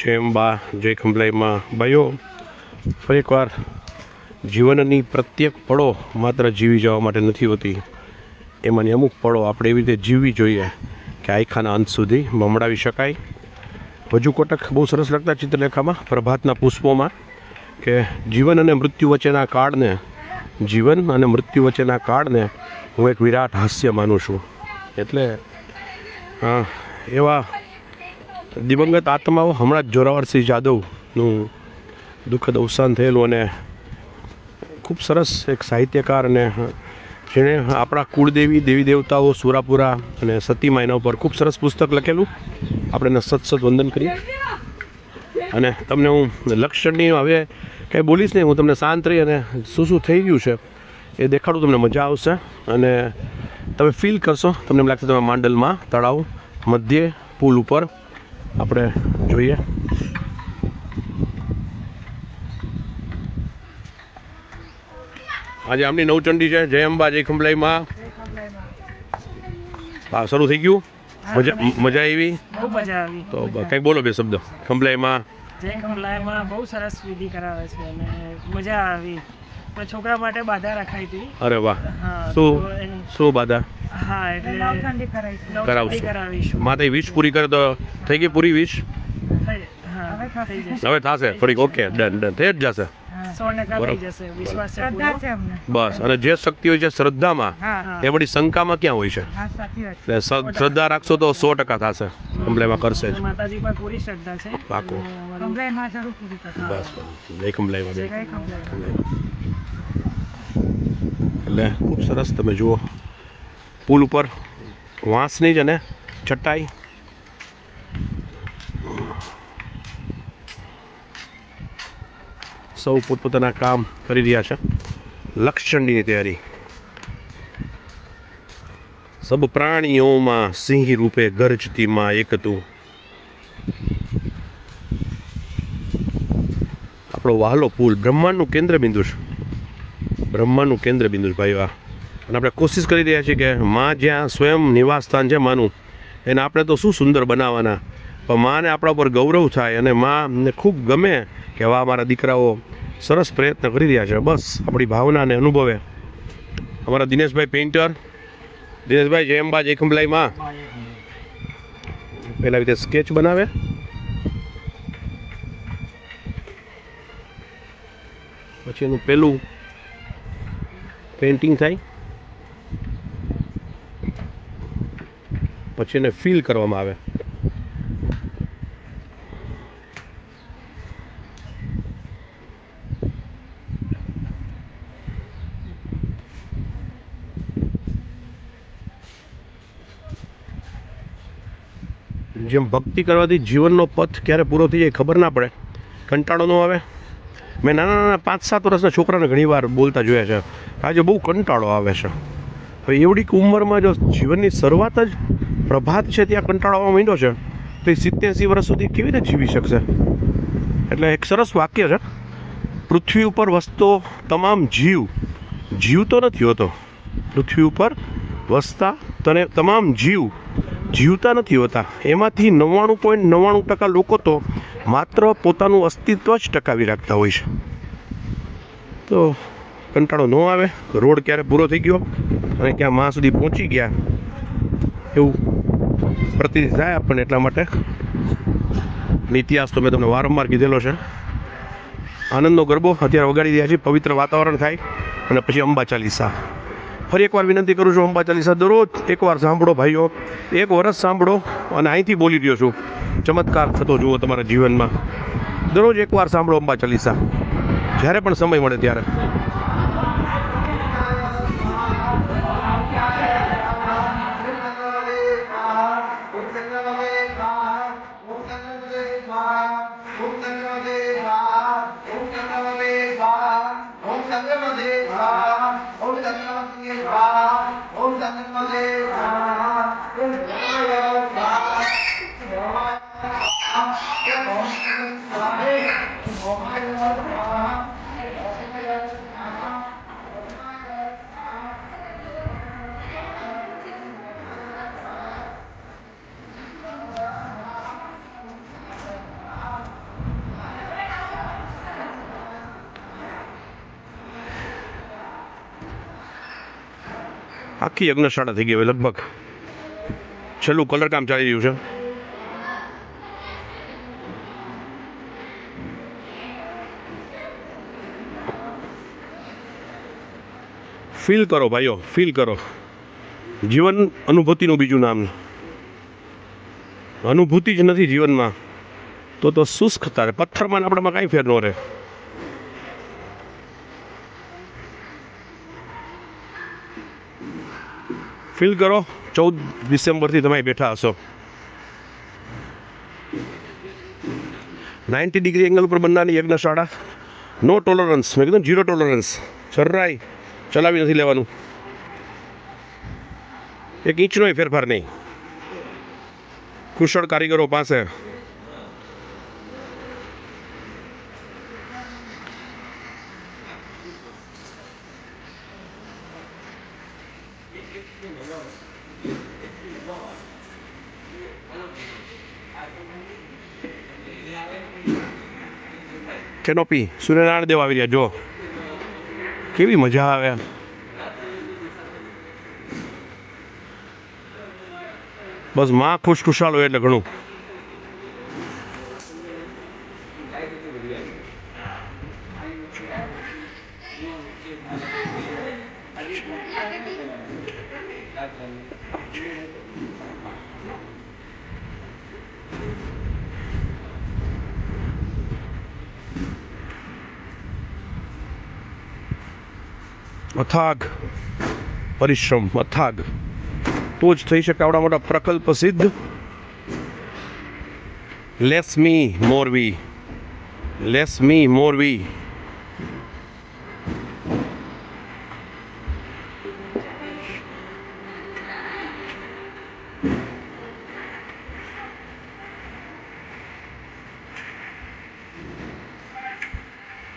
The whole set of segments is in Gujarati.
અંબા જય ખંભલાઈમાં ભાઈઓ, ફરી એકવાર જીવનની પ્રત્યેક પળો માત્ર જીવી જવા માટે નથી હોતી. એમાંની અમુક પળો આપણે એવી રીતે જીવવી જોઈએ કે આયખાના અંત સુધી મમડાવી શકાય. વજુ કોટક બહુ સરસ લગતા ચિત્રલેખામાં, પ્રભાતના પુષ્પોમાં કે જીવન અને મૃત્યુ વચ્ચેના કાળને, જીવન અને મૃત્યુ વચ્ચેના કાળને હું એક વિરાટ હાસ્ય માનું છું. એટલે એવા દિવંગત આત્માઓ હમણાં જ જોરાવરસિંહ જાદવનું દુઃખદ અવસાન થયેલું અને ખૂબ સરસ એક સાહિત્યકાર અને જેણે આપણા કુળદેવી, દેવી દેવતાઓ, સુરાપુરા અને સતીમા એના ઉપર ખૂબ સરસ પુસ્તક લખેલું. આપણે એને સત સત વંદન કરીએ. અને તમને હું લક્ષણની હવે કંઈ બોલીશ નહીં, હું તમને શાંત રહી અને શું શું થઈ ગયું છે એ દેખાડું, તમને મજા આવશે. અને તમે ફીલ કરશો, તમને એમ લાગશે તમે માંડલમાં, તળાવ, મધ્યે, પુલ ઉપર. આપણે જોઈએ. આજે આમની નવચંડી છે જય અંબા જય ખંભલાઈમાં. હા શરૂ થઈ ગયું? મજા મજા આવી? તો કંઈક બોલો બે શબ્દ. ખંભલાઈમાં. જય ખંભલાઈમાં બહુ સરસ વિધિ કરાવે છે અને મજા આવી. છોકરા માટે બાધા રખાઈ હતી. અરે વાહ. હા શું? તો એની- શું બાધા? હા એટલે નવચંડી કરાવશું. કરાવીશું. માથે વીસ પૂરી કરે તો થઈ ગઈ પૂરી વીસ? થઈ- હા થઈ જશે. હવે થશે. થોડીક ઓકે ડન ડન. થઈ જ જશે. સો ટકા થઈ બરાબર. જશે. વિશ્વાસ છે પૂરો. બસ. અને જે શક્તિ હોય છે શ્રદ્ધામાં હા. એ બધી શંકામાં ક્યાં હોય છે? એટલે સ- શ્રદ્ધા રાખશો તો સો ટકા થશે. કમ્પ્લેમાં કરશે જ. માતાજી પર પૂરી શ્રદ્ધા છે. પાકું. અને અમારું- બસ જય કમલાઈમાં બે જય કમલાઈ. એટલે ખૂબ સરસ તમે જુઓ. પુલ ઉપર વાંસની જ અને ચટાઈ સૌ પોતપોતાના કામ કરી રહ્યા છે. લક્ષચંડીની તૈયારી. સબ પ્રાણીઓમાં સિંહ રૂપે ગરજતી માં એક તું. આપણો વહાલો પુલ બ્રહ્માંડનું કેન્દ્ર બિંદુ છે. બ્રહ્માંડનું કેન્દ્ર બિંદુ ભાઈ વાહ. અને આપણે કોશિશ કરી રહ્યા છીએ કે માં જ્યાં સ્વયં નિવાસ સ્થાન છે માનું, એને આપણે તો શું સુંદર બનાવવાના? પણ માને આપણા ઉપર ગૌરવ થાય અને માને ખૂબ ગમે કે વાહ, મારા દીકરાઓ સરસ પ્રયત્ન કરી રહ્યા છે. બસ, આપણી ભાવનાને અનુભવે. અમારા દિનેશભાઈ પેઇન્ટર દિનેશભાઈ, જય અંબા, જય માં પહેલાં રીતે સ્કેચ બનાવે. પછી એનું પેલું પેઇન્ટિંગ થાય. પછી એને ફીલ કરવામાં આવે. જેમ ભક્તિ કરવાથી જીવનનો પથ ક્યારે પૂરો થઈ જાય ખબર ના પડે. કંટાળો ન આવે. મેં નાના નાના પાંચ સાત વર્ષના છોકરાને ઘણીવાર બોલતા જોયા છે. આજે બહુ કંટાળો આવે છે. હવે એવડી ઉંમરમાં જો જીવનની શરૂઆત જ પ્રભાત છે ત્યાં કંટાળો આવવા માંડ્યો છે, તો એ સિત્તેરસી વર્ષ સુધી કેવી રીતે જીવી શકશે? એટલે એક સરસ વાક્ય છે, પૃથ્વી ઉપર વસતો તમામ જીવ જીવતો નથી હોતો. પૃથ્વી ઉપર વસતા તને તમામ જીવ જીવતા નથી હોતા. એમાંથી નવ્વાણું પોઈન્ટ નવ્વાણું ટકા લોકો તો માત્ર પોતાનું અસ્તિત્વ જ ટકાવી રાખતા હોય છે. તો કંટાળો ન આવે, રોડ ક્યારે પૂરો થઈ ગયો અને ક્યાં માં સુધી પહોંચી ગયા એવું પ્રતિ થાય આપણને એટલા માટે. ઇતિહાસ તો મેં તમને વારંવાર કીધેલો છે. આનંદનો ગરબો અત્યારે વગાડી રહ્યા છીએ, પવિત્ર વાતાવરણ થાય અને પછી અંબા ચાલીસા. ફરી એકવાર વિનંતી કરું છું અંબા ચાલીસા દરરોજ એકવાર સાંભળો ભાઈઓ, એક વર્ષ સાંભળો અને અહીંથી બોલી રહ્યો છું. ચમત્કાર થતો જુઓ તમારા જીવનમાં. દરરોજ એકવાર સાંભળો અંબા ચાલીસા જ્યારે પણ સમય મળે ત્યારે. આખી યજ્ઞશાળા થઈ ગઈ હવે લગભગ. છેલ્લું કલર કામ ચાલી રહ્યું છે. ફીલ કરો ભાઈઓ ફીલ કરો. જીવન અનુભૂતિનું બીજું નામ. અનુભૂતિ જ નથી જીવનમાં. તો તો શુષ્કતા રહે પથ્થરમાં આપણામાં કાંઈ ફેર ન રહે. ફીલ કરો. ચૌદ ડિસેમ્બરથી તમે બેઠા હશો. નાઇન્ટી ડિગ્રી એંગલ ઉપર બનનારી યજ્ઞશાળા નો ટોલરન્સ મેં કીધું જીરો ટોલરન્સ જરાય ચલાવી નથી લેવાનું. એક ઇંચનોય ફેરફાર નહીં. કુશળ કારીગરો પાસે કેનોપી? સૂર્યનારાયણ દેવ આવી રહ્યા જો કેવી મજા આવે બસમાં ખુશ ખુશાલ હોય એટલે ઘણું. અથાગ પરિશ્રમ અથાગ તો જ થઈ શકે આવડા મોટા પ્રકલ્પ સિદ્ધ લેસ મી મોર મોરવી લેસ મી મોર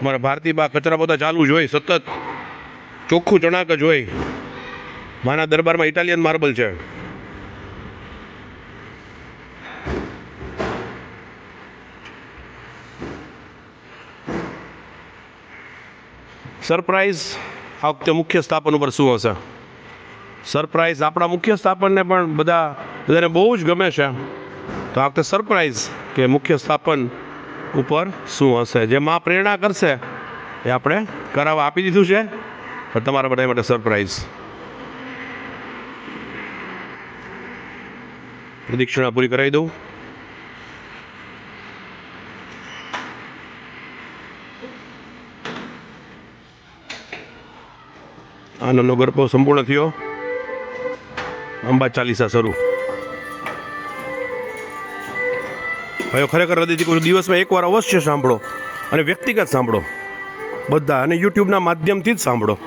અમારા ભારતીબા કચરા બધા ચાલુ જ હોય, સતત. ચોખ્ખું ચણાક જ હોય. માના દરબારમાં ઇટાલિયન માર્બલ છે. સરપ્રાઈઝ આ વખતે મુખ્ય સ્થાપન ઉપર શું હશે? સરપ્રાઈઝ આપણા મુખ્ય સ્થાપનને પણ બધા બધાને બહુ જ ગમે છે. તો આ વખતે સરપ્રાઈઝ કે મુખ્ય સ્થાપન ઉપર શું હશે? જે માં પ્રેરણા કરશે એ આપણે કરાવવા આપી દીધું છે. તમારા બધા માટે સરપ્રાઈઝ પ્રદિક્ષિણા પૂરી કરાવી દઉં. આનંદનો ગરબો સંપૂર્ણ થયો. અંબા ચાલીસા શરૂ. ભાઈઓ, ખરેખર હૃદયથી કોઈ દિવસમાં એકવાર અવશ્ય સાંભળો અને વ્યક્તિગત સાંભળો. બધા અને યુટ્યુબના માધ્યમથી જ સાંભળો.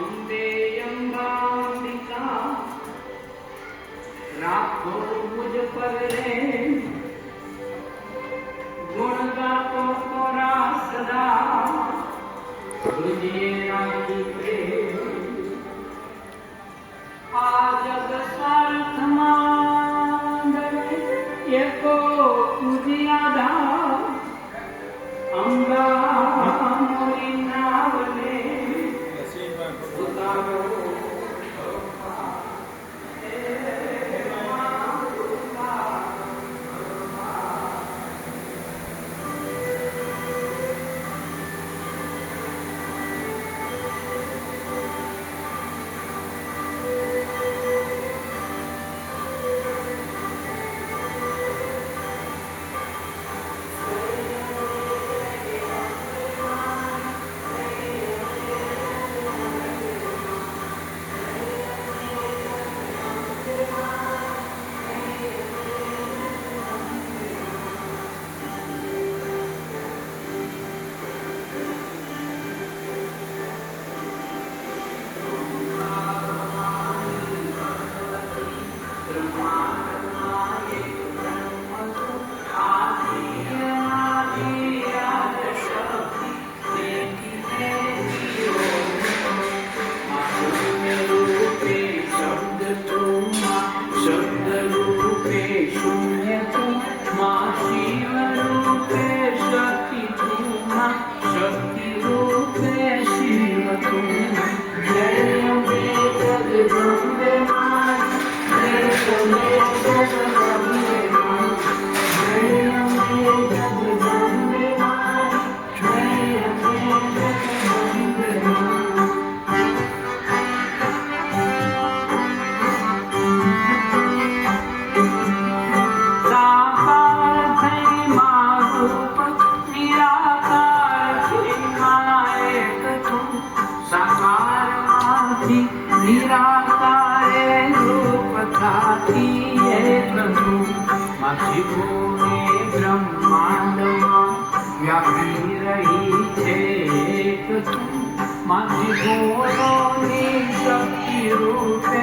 મધ્યભૂમિ બ્રહ્માંડમાં વ્યાપી રહી છે શક્તિ રૂપે